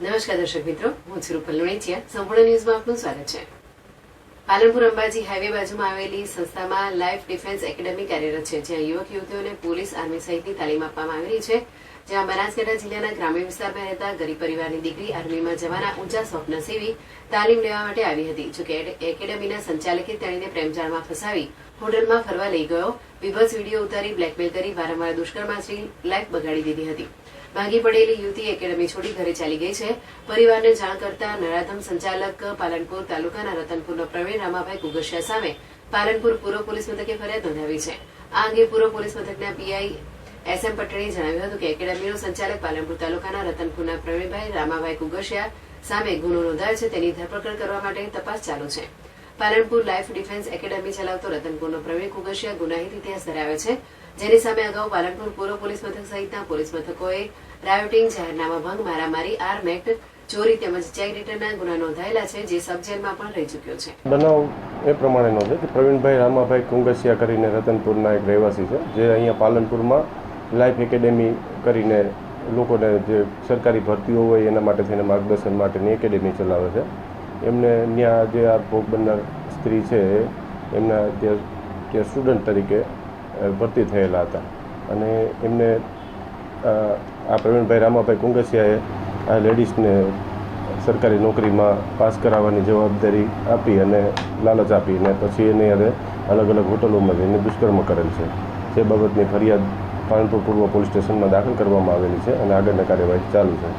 નમસ્કાર દર્શક મિત્રો, હું છું રૂપલ લુણીચિયા. સંપૂર્ણ ન્યૂઝમાં આપનું સ્વાગત છે. પાલનપુર અંબાજી હાઈવે બાજુમાં આવેલી સંસ્થામાં લાઈફ ડિફેન્સ એકેડમી કાર્યરત છે, જ્યાં યુવક, યુવતીઓને પોલીસ આર્મી સહિતની તાલીમ આપવામાં આવી રહી છે. જ્યાં બનાસકાંઠા જિલ્લાના ગ્રામીણ વિસ્તારમાં રહેતા ગરીબ પરિવારની દીકરી આર્મીમાં જવાના ઊંચા સ્વપ્ન સેવી તાલીમ લેવા માટે આવી હતી. જોકે એકેડેમીના સંચાલકે તેણીને પ્રેમજાળમાં ફસાવી હોટલમાં ફરવા લઈ ગયો. વિભત્સ વીડિયો ઉતારી બ્લેકમેલ કરી વારંવાર દુષ્કર્મ લાઈફ બગાડી દીધી હતી. ભાગી પડેલી યુવતી એકેડમી છોડી ઘરે ચાલી ગઈ છે. પરિવારને જાણ કરતા નરાધમ સંચાલક પાલનપુર તાલુકાના રતનપુરનો પ્રવીણ રામાભાઈ કુગશિયા સામે પાલનપુર પૂર્વ પોલીસ મથકે ફરિયાદ નોંધાવી છે. આ અંગે પૂર્વ પોલીસ મથકના પીઆઈ એસ એમ પટેલે જણાવ્યું હતું કે એકેડેમીનો સંચાલક પાલનપુર તાલુકાના રતનપુરના પ્રવીણભાઈ, રામાભાઈ કુગશિયા સામે ગુનો નોંધાયો છે. તેની ધરપકડ કરવા માટે તપાસ ચાલુ છે. પાલનપુર લાઇફ ડિફેન્સ એકેડમી ચલાવતો રતનપુરનો પ્રવીણ કુગશિયા ગુનાહિત ઇતિહાસ ધરાવે છે. જેની સામે અગાઉ પાલનપુર પૂર્વ પોલીસ મથક સહિતના પોલીસ મથકોએ રાયોટિંગ જાહેરનામા ભંગ મારામારી આર્મ એક્ટ ચોરી તેમજ ચેક રિટર્નના ગુના નોંધાયેલા છે, જે સબ જેલમાં પણ રહી ચૂક્યો છે. બનાવ એ પ્રમાણેનો છે કે પ્રવીણભાઈ, રામાભાઈ કુંગસિયા કરીને રતનપુરના એક રહેવાસી છે, જે અહીંયા પાલનપુરમાં લાઈફ એકેડેમી કરીને લોકોને જે સરકારી ભરતીઓ હોય એના માટે થઈને માર્ગદર્શન માટેની એકેડેમી ચલાવે છે. એમને ત્યાં જે આ ભોગ બનનાર સ્ત્રી છે, એમના ત્યાં ત્યાં સ્ટુડન્ટ તરીકે ભરતી થયેલા હતા. અને એમને આ પ્રવીણભાઈ રામાભાઈ કુંગસિયાએ આ લેડીઝને સરકારી નોકરીમાં પાસ કરાવવાની જવાબદારી આપી અને લાલચ આપી અને પછી એની હારે અલગ અલગ હોટલોમાં જઈને દુષ્કર્મ કરેલ છે. જે બાબતની ફરિયાદ પાલનપુર પૂર્વ પોલીસ સ્ટેશનમાં દાખલ કરવામાં આવેલી છે અને આગળની કાર્યવાહી ચાલુ છે.